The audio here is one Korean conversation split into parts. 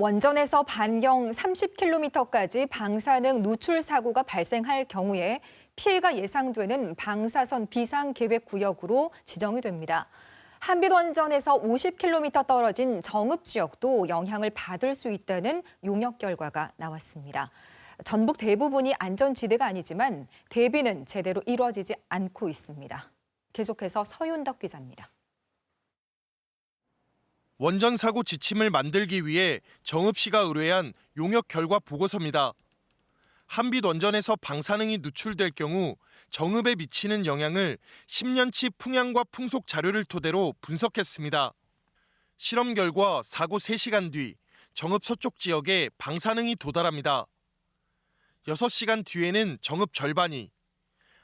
원전에서 반경 30km까지 방사능 누출 사고가 발생할 경우에 피해가 예상되는 방사선 비상 계획 구역으로 지정이 됩니다. 한빛 원전에서 50km 떨어진 정읍 지역도 영향을 받을 수 있다는 용역 결과가 나왔습니다. 전북 대부분이 안전지대가 아니지만 대비는 제대로 이루어지지 않고 있습니다. 계속해서 서윤덕 기자입니다. 원전 사고 지침을 만들기 위해 정읍시가 의뢰한 용역 결과 보고서입니다. 한빛 원전에서 방사능이 누출될 경우 정읍에 미치는 영향을 10년치 풍향과 풍속 자료를 토대로 분석했습니다. 실험 결과 사고 3시간 뒤 정읍 서쪽 지역에 방사능이 도달합니다. 6시간 뒤에는 정읍 절반이,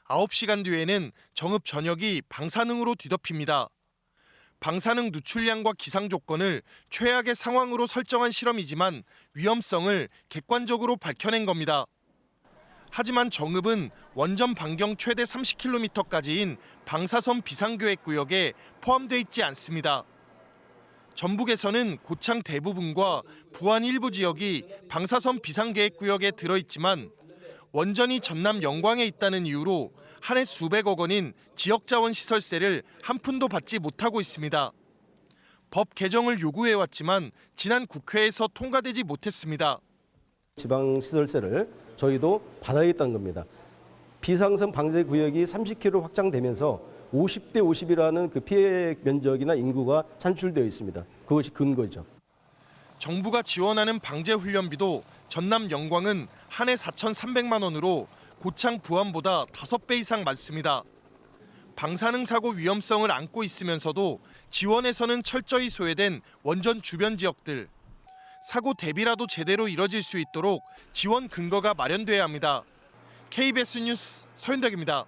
9시간 뒤에는 정읍 전역이 방사능으로 뒤덮입니다. 방사능 누출량과 기상 조건을 최악의 상황으로 설정한 실험이지만 위험성을 객관적으로 밝혀낸 겁니다. 하지만 정읍은 원전 반경 최대 30km까지인 방사선 비상계획 구역에 포함돼 있지 않습니다. 전북에서는 고창 대부분과 부안 일부 지역이 방사선 비상계획 구역에 들어 있지만 원전이 전남 영광에 있다는 이유로 한 해 수백억 원인 지역자원 시설세를 한 푼도 받지 못하고 있습니다. 법 개정을 요구해왔지만 지난 국회에서 통과되지 못했습니다. 지방시설세를 저희도 받아야겠다는 겁니다. 비상선 방제 구역이 30km 확장되면서 50대 50이라는 그 피해 면적이나 인구가 산출되어 있습니다. 그것이 근거죠. 정부가 지원하는 방제 훈련비도 전남 영광은 한 해 4,300만 원으로 고창 부안보다 5배 이상 많습니다. 방사능 사고 위험성을 안고 있으면서도 지원에서는 철저히 소외된 원전 주변 지역들 사고 대비라도 제대로 이뤄질 수 있도록 지원 근거가 마련돼야 합니다. KBS 뉴스 서윤덕입니다.